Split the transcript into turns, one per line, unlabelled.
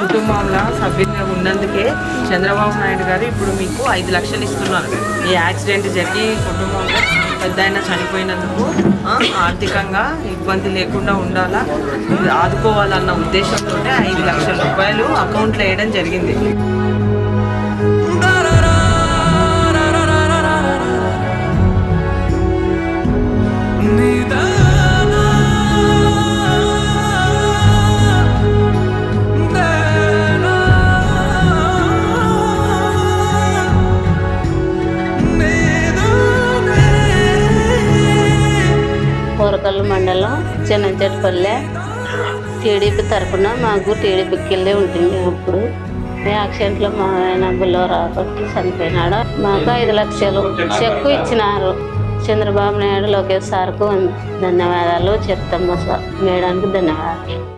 కుటుంబంలో సభ్యులుగా ఉన్నందుకే చంద్రబాబు నాయుడు గారు ఇప్పుడు మీకు ఐదు లక్షలు ఇస్తున్నారు. ఈ యాక్సిడెంట్ జరిగి కుటుంబంలో పెద్ద ఆయన చనిపోయినందుకు ఆర్థికంగా ఇబ్బంది లేకుండా ఉండాలా? ఆదుకోవాలన్న ఉద్దేశంతో ఐదు లక్షల రూపాయలు అకౌంట్లో వేయడం జరిగింది.
కోరకల్లు మండలం చిన్నచెట్టుపల్లె టీడీపీ తరఫున మాకు టీడీపీకి వెళ్ళి ఉంటుంది అప్పుడు యాక్సిడెంట్లో మా ఆయన బుల్లో రాబట్టి చనిపోయినాడు. మాకు ఐదు లక్షలు చెక్కు ఇచ్చినారు. చంద్రబాబు నాయుడు లోకేష్ సార్కు ధన్యవాదాలు. చెప్తాం మేడానికి ధన్యవాదాలు.